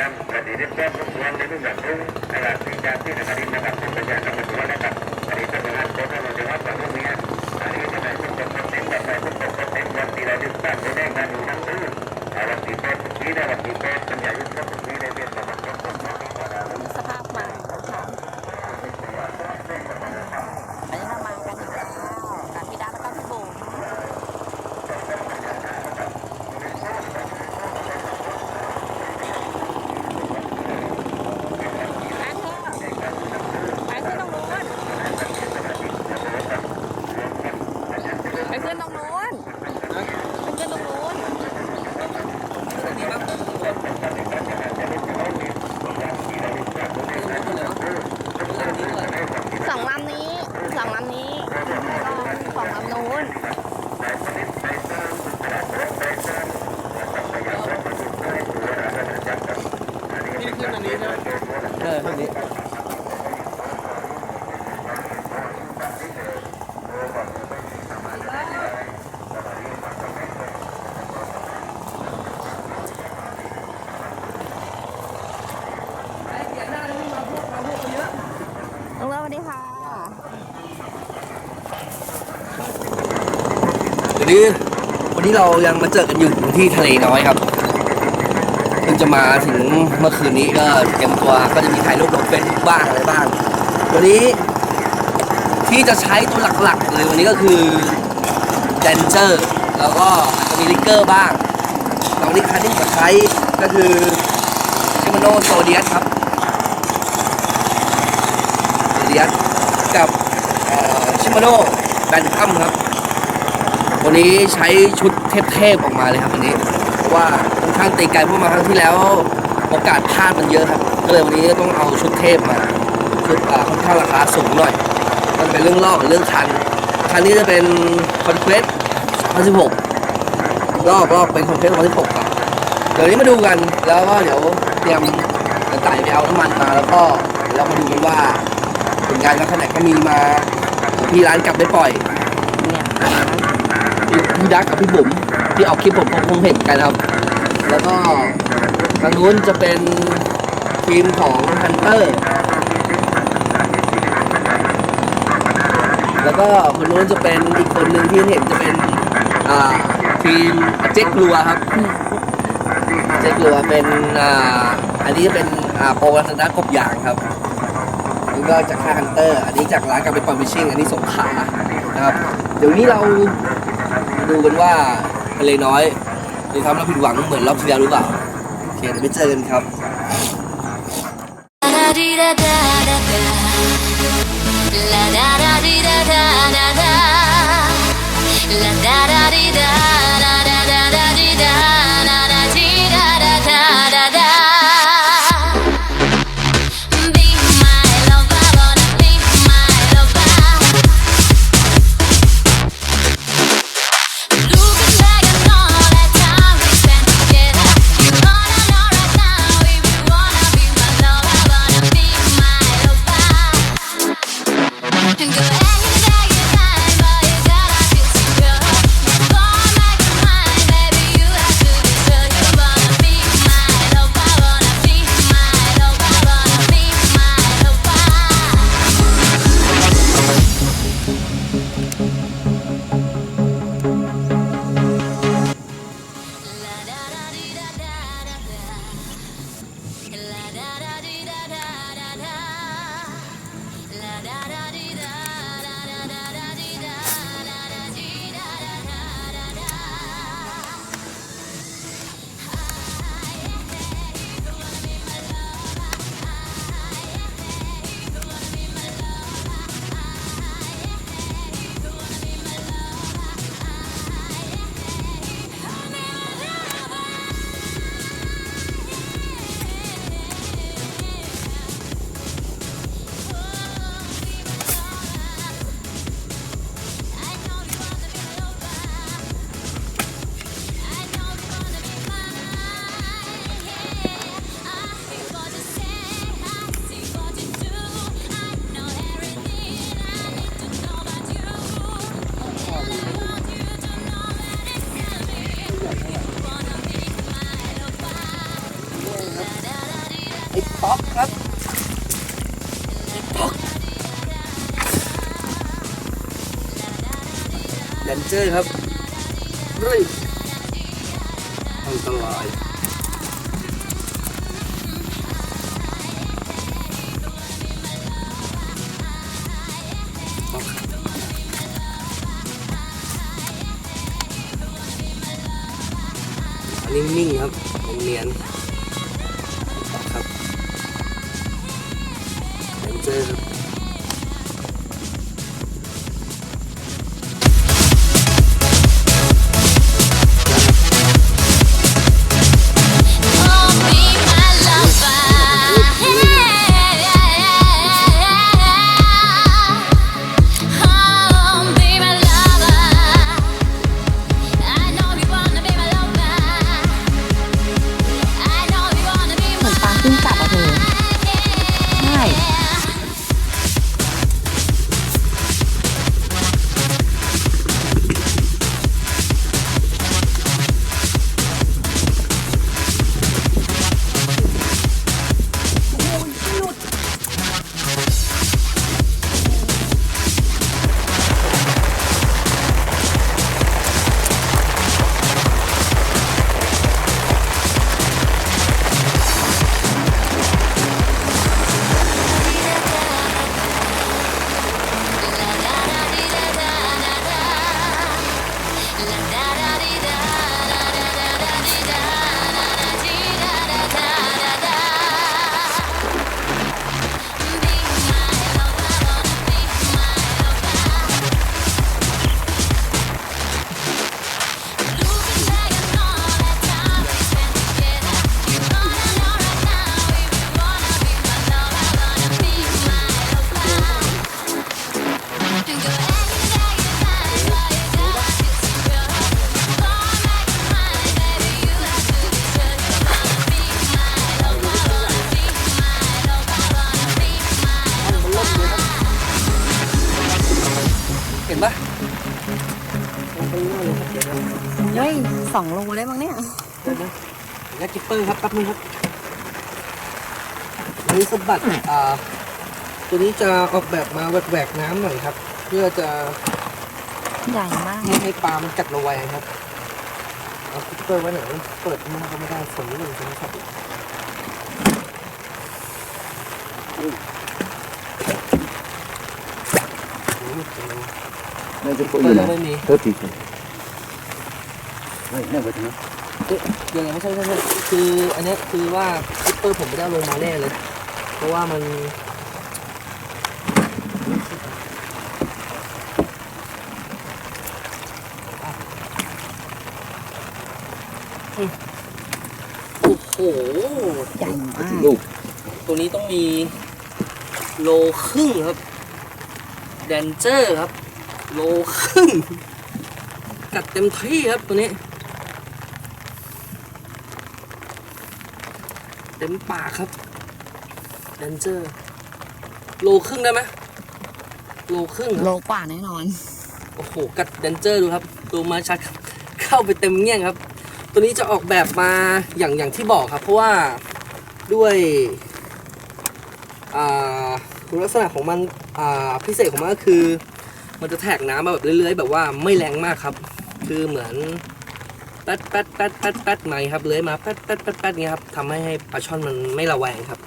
น้ำกระดิ่งเล็บแก้มทุกวันในรูปแบบนึงนะครับที่จะที่กระดิ่งนะครับที่ประชาชนมาตัวนะครับอันนี้เป็นงานตัวเราจะรับตัวนี้อันนี้จะได้ทุกคนเต็มแบบไหนทุกคนเต็มวันที่เราจะตั้งได้การดูนั่งดูวันที่แปดที่ได้วันที่แปดเป็นอย่างยุทธศาสตร์ที่ได้เป็นสมัคร สภาพใหม่นะคะอันนี้เรามากันอีกแล้วกับพี่ดาแล้วก็พี่บุ๋มไปเถอะไปขึ้นตรงนู้นไปขึ้นตรงนู้นไปขึ้นตรงนู้น สองลำนี้สองลำนี้สองลำนู้น เออคนนี้ ลุงเลิศส วัสดีค่ะ เดี๋ยวนี้วันนี้เรายังมาเจอกันอยู่ที่ทะเลน้อยครับเพิ่งจะมาถึงเมื่อคืนนี้ก็เตรียมตัวก็จะมีถ่ายรูปลงเฟซบุ๊กบ้างอะไรบ้าง วันนี้ที่จะใช้ตัวหลักๆเลยวันนี้ก็คือแดนเจอร์แล้วก็อาจจะมีลิกเกอร์บ้างแล้ววันนี้คันที่ผมใช้ก็คือชิมาโนโซเดียสครับ ซียสกับชิมาโนแบนทัมครับ วันนี้ใช้ชุดเทพๆออกมาเลยครับวันนี้ เพราะว่าค่อนข้างตีไกลเพราะมาครั้งที่แล้วโอกาสพลาดมันเยอะครับ ก็เลยวันนี้ต้องเอาชุดเทพมา ชุดค่อนข้างราคาสูงหน่อย มันเป็นเรื่องรอกเรื่องคัน คันนี้จะเป็นคอนเควส2016รอบรอบเป็นคอนเควส2016ครับ เดี๋ยวนี้มาดูกัน แล้วก็เดี๋ยวเตรียมจ่ายไปเอาน้ำมันมาแล้วก็เรามาดูกันว่า ผลงานลักษณะก็มีมาที่ร้านกลับได้ปล่อยเนี่ยพี่ดักกับพี่บุ๋มที่ออกคลิปผมผมคงเห็นกันครับ แล้วก็ทางนู้นจะเป็นทีมของฮันเตอร์แล้วก็คนนู้นจะเป็นอีกคนหนึ่งที่เห็นจะเป็นทีมเจ๊กลัวครับเจ๊กลัวเป็นอ,อันนี้จะเป็นโปรวัฒนกบยางครับ นี้ก็จากค่าฮันเตอร์ อันนี้จากร้านการเป็นปอมิชชิ่งอันนี้สงขานะครับ เดี๋ยวนี้เราดูกันว่าทะเลน้อยจะทำเราผิดหวังเหมือนรอบที่แล้วหรือเปล่าโอเคเดี๋ยวไปเจอกันครับ La di da da da da. เจอครับเฮ้ยอันตรายนิ่งๆครับผมเนียนครับเจอครับ องโลได้มั้งเนี่ยเดี๋ยวนะแล้วกิปเปอร์ครับแป๊บนึงครับอันนี้สมบัติอ่าตัวนี้จะออกแบบมาแหวกๆน้ำหน่อยครับ เพื่อจะใหญ่มากไม่ให้ปลามันกัดระแวงครับเอากิปเปอร์ไว้ไหนเปิดมากก็ไม่ได้ฝนนี่มันจะไม่ขัดอืมน่าจะกิปพูดเปออยู่ร์นะยังไม่มีเธอตีกันเฮ้ยน่าจะนะเอ๊ะเดี๋ยวนะไม่ใช่ไม่ใช่ไม่ใช่คืออันเนี้ยคือว่าคิปเปอร์ผมไม่ได้เอาลงมาแน่เลย เพราะว่ามันอืมโอ้โหใหญ่มากลูกตัวนี้ต้องมีโลครึ่งครับแดนเจอร์ครับ โลครึ่งกัดเต็มที่ครับตัวนี้ เต็มปากครับแดนเจอร์โลครึ่งได้ไหมโลครึ่งครับโลกว่าแน่นอน โอ้โห กัดแดนเจอร์ดูครับ ดูมาชัดครับเข้าไปเต็มเงี้ยงครับ ตัวนี้จะออกแบบมาอย่างอย่างที่บอกครับ เพราะว่าด้วยอ่าคุณลักษณะของมันอ่าพิเศษของมันก็คือ มันจะแทกน้ำมาแบบเรื่อยๆ แบบว่าไม่แรงมากครับ คือเหมือน แป๊ดแป๊ดแป๊ดแป๊ดแป๊ดไหมครับเลื้อยมาแป๊ดแป๊ดแป๊ดแป๊ดเงี้ยครับทำให้ให้ปลาช่อนมันไม่ระแวงครับ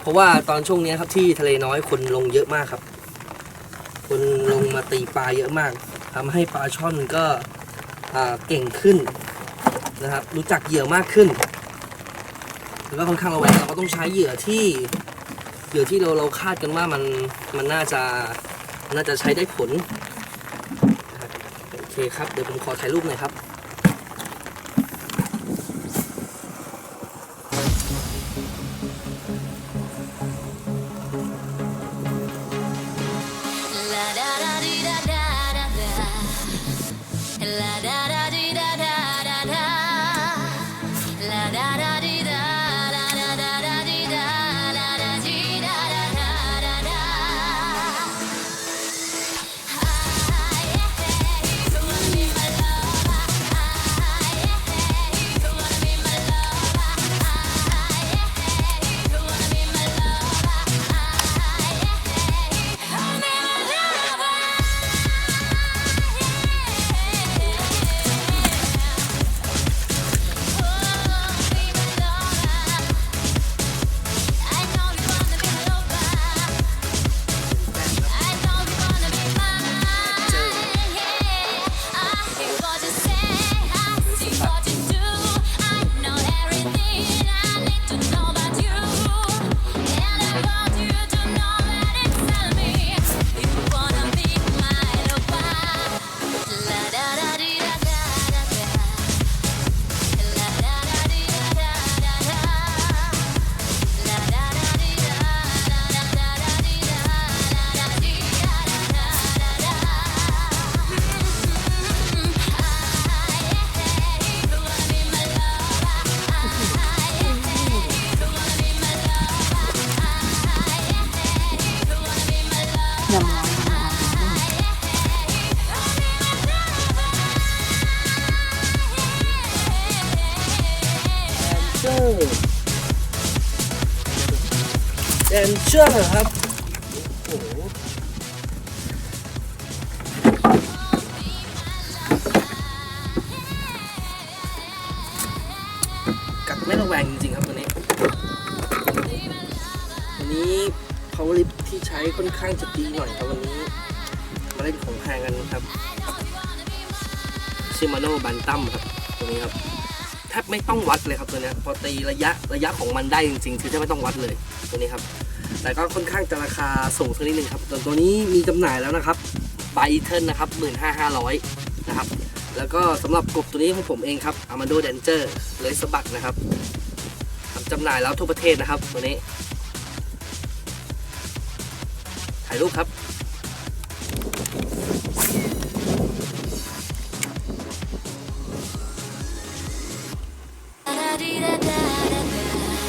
เพราะว่าตอนช่วงนี้ครับที่ทะเลน้อยคนลงเยอะมากครับ คนลงมาตีปลาเยอะมากทำให้ปลาช่อนก็เก่งขึ้นนะครับ รู้จักเหยื่อมากขึ้นแล้วก็ค่อนข้างระแวงเราก็ต้องใช้เหยื่อที่เหยื่อที่เราเราคาดกันว่ามันมันน่าจะน่าจะใช้ได้ผล เคครับ เดี๋ยวผมขอถ่ายรูปหน่อยครับ เดนเชอร์ครับ โอ้โหกัดไม่ระแวงจริงๆครับตัวนี้วันนี้ power lift ที่ใช้ค่อนข้างจะดีหน่อยครับวันนี้ มาเล่นของแพงกันครับ ชิมาโน่บันตั้มครับ ตัวนี้ครับ บไม่ต้องวัดเลยครับตัวนี้พอตีระยะระยะของมันได้จริงๆคือแทบไม่ต้องวัดเลยตัวนี้ครับ แต่ก็ค่อนข้างจะราคาสูงสักนิดนึงครับตัวตัวนี้มีจำหน่ายแล้วนะครับไบเทิลนะครับหมื่นห้าห้าร้อยนะครับแล้วก็สำหรับกบตัวนี้ของผมเองครับอามาโดเดนเจอร์เลยสบักนะครับทำจำหน่ายแล้วทั่วประเทศนะครับตัวนี้ถ่ายรูปครับ ป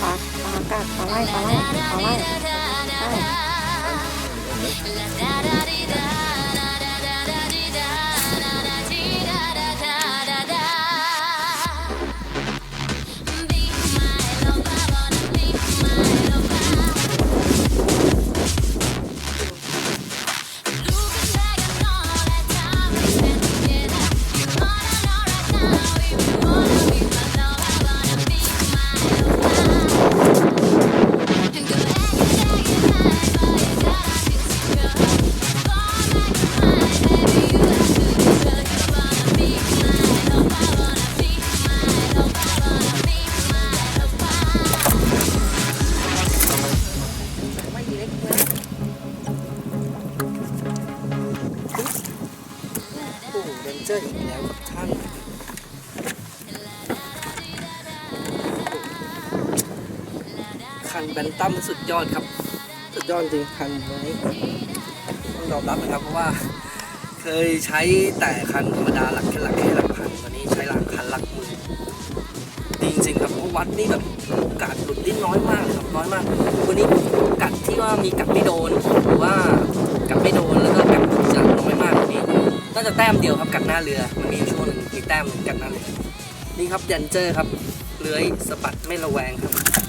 ลาปลากัดปลาไล่ คันแบนตัมสุดยอดครับ สุดยอดจริงคันนี้ต้องยอมรับนะครับเพราะว่าเคยใช้แต่คันธรรมดาหลักแค่หลักแค่หลักพันตอนนี้ใช้หลักคันหลักหมื่นดีจริงๆครับเพราะวัดนี่แบบโอกาสหลุดนี่น้อยมากเลยครับน้อยมาก วันนี้กัดที่ว่ามีกัดไม่โดนหรือว่ากัดไม่โดนแล้วก็กัดจะน้อยมากวันนี้น่าจะแต้มเดียวครับกัดหน้าเรือมันมีอยู่ช่วงหนึ่งมีแต้มหนึ่งกัดหน้าเรือนี่ครับยันเจอร์ครับเลื้อยสะบัดไม่ระแวงครับ